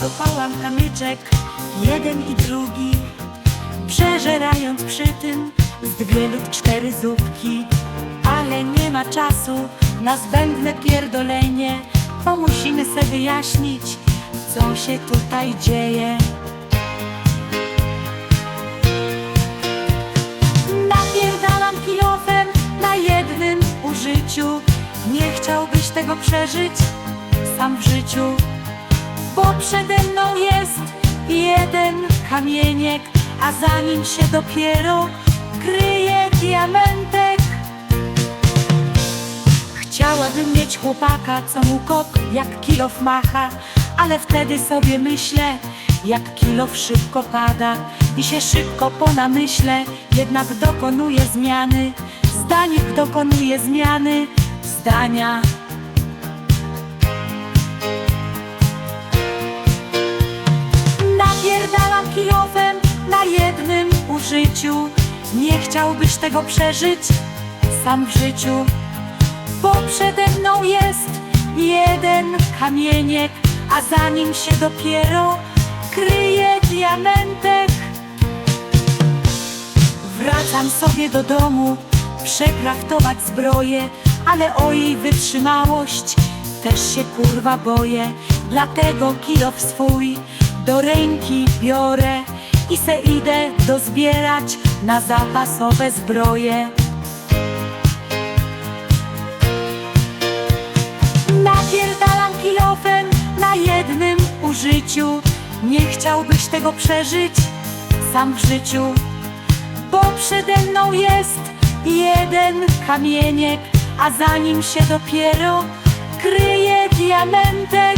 Dopałam kamyczek, jeden i drugi Przeżerając przy tym z dwie lub cztery zupki. Ale nie ma czasu na zbędne pierdolenie Bo musimy sobie wyjaśnić, co się tutaj dzieje. Napierdalam kilofem na jednym użyciu. Nie chciałbyś tego przeżyć sam w życiu Bo przede mną jest jeden kamieniek A za nim się dopiero kryje diamentek. Chciałabym mieć chłopaka, co mu kop jak kilof macha Ale wtedy sobie myślę, jak kilof szybko pada I się szybko ponamyślę, jednak dokonuje zmiany. Zdanie dokonuje zmiany, zdania użyciu Nie chciałbyś tego przeżyć? Sam w życiu. Bo przede mną jest jeden kamieniek A za nim się dopiero kryje diamentek. Wracam sobie do domu Przekraftować zbroję Ale o jej wytrzymałość Też się kurwa boję. Dlatego kilof swój Do ręki biorę I se idę dozbierać Na zapasowe zbroje. Napierdalam kilofem na jednym użyciu. Nie chciałbyś tego przeżyć sam w życiu. Bo przede mną jest jeden kamieniek A za nim się dopiero kryje diamentek